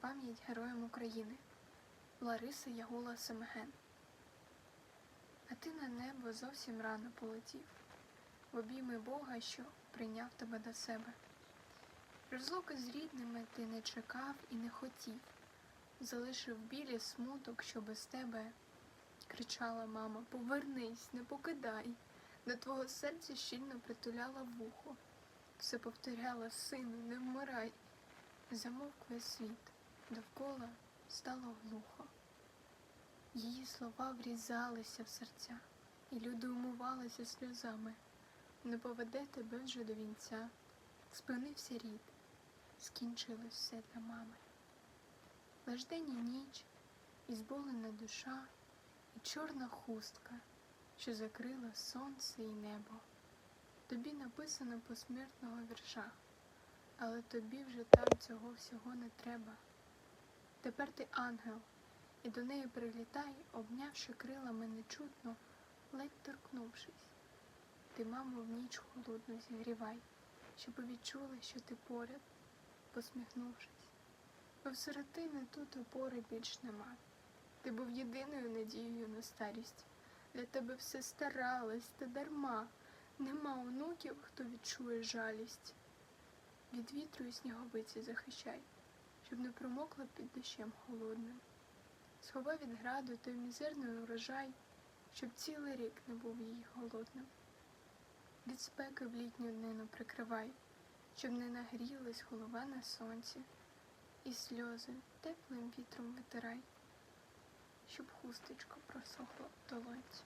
пам'ять героям України Лариса Ягула Семеген. А ти на небо зовсім рано полетів, в обійми Бога, що прийняв тебе до себе. Розлуки з рідними ти не чекав і не хотів, залишив білі смуток, що без тебе кричала мама: Повернись, не покидай. До твого серця щільно притуляла вухо. Все повторяла, сину, не вмирай. Замовк весь світ, довкола стало глухо. Її слова врізалися в серця, і люди умивалися сльозами. Не поведе тебе вже до вінця, спинився рід, скінчилось все для мами. Лиш день і ніч, і зболена душа, і чорна хустка, що закрила сонце і небо. Тобі написано посмертного вірша, але тобі вже там цього всього не треба. Тепер ти ангел, і до неї прилітай, обнявши крилами нечутно, ледь торкнувшись. Ти, мамо, в ніч холодну зігрівай, щоб відчула, що ти поряд, посміхнувшись. Бо в сиротини тут опори більш нема. Ти був єдиною надією на старість. Для тебе все старалось, та дарма. Нема онуків, хто відчує жалість. Від вітру і сніговиці захищай, щоб не промокла під дощем холодним. Сховай від граду той мізерний урожай, щоб цілий рік не був їй голодним. Від спеки в літню днину прикривай, щоб не нагрілась голова на сонці, і сльози теплим вітром витирай, щоб хусточка просохла в долонці.